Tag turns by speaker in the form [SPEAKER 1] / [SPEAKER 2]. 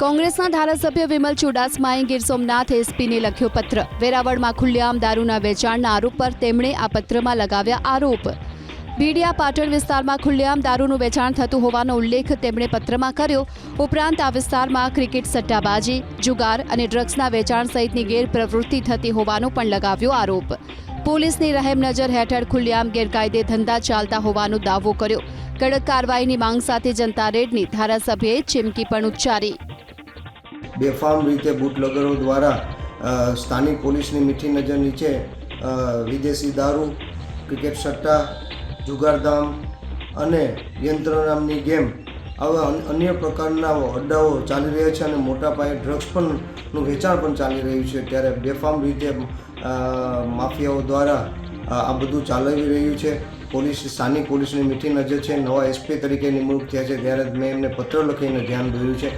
[SPEAKER 1] કોંગ્રેસના ધારાસભ્ય વિમલ ચુડાસમાએ ગીર સોમનાથ એસપીને લખ્યો પત્ર. વેરાવળમાં ખુલ્લેઆમ દારૂના વેચાણના આરોપ પર તેમણે આ પત્રમાં લગાવ્યા આરોપ. ભીડિયા પાટણ વિસ્તારમાં ખુલ્લેઆમ દારૂનું વેચાણ થતું હોવાનો ઉલ્લેખ તેમણે પત્રમાં કર્યો. ઉપરાંત આ વિસ્તારમાં ક્રિકેટ સટ્ટાબાજી, જુગાર અને ડ્રગ્સના વેચાણ સહિતની ગેરપ્રવૃત્તિ થતી હોવાનો પણ લગાવ્યો આરોપ. પોલીસની રહેમ નજર હેઠળ ખુલ્લેઆમ ગેરકાયદે ધંધા ચાલતા હોવાનો દાવો કર્યો. કડક કાર્યવાહીની માંગ સાથે જનતા રેડની ધારાસભ્યએ ચીમકી પણ ઉચ્ચારી.
[SPEAKER 2] બેફામ રીતે બુટલગરો દ્વારા સ્થાનિક પોલીસની મીઠી નજર નીચે વિદેશી દારૂ, ક્રિકેટ સટ્ટા, જુગારધામ અને યંત્ર નામની ગેમ આવા અન્ય પ્રકારના અડ્ડાઓ ચાલી રહ્યા છે અને મોટા પાયે ડ્રગ્સ પણ નું વેચાણ પણ ચાલી રહ્યું છે. ત્યારે બેફામ રીતે માફિયાઓ દ્વારા આ બધું ચાલી રહ્યું છે. પોલીસ, સ્થાનિક પોલીસની મીઠી નજર છે. નવા એસપી તરીકે નિમણૂક થયા છે. ત્યારે મેં એમને પત્ર લખીને ધ્યાન દોર્યું છે.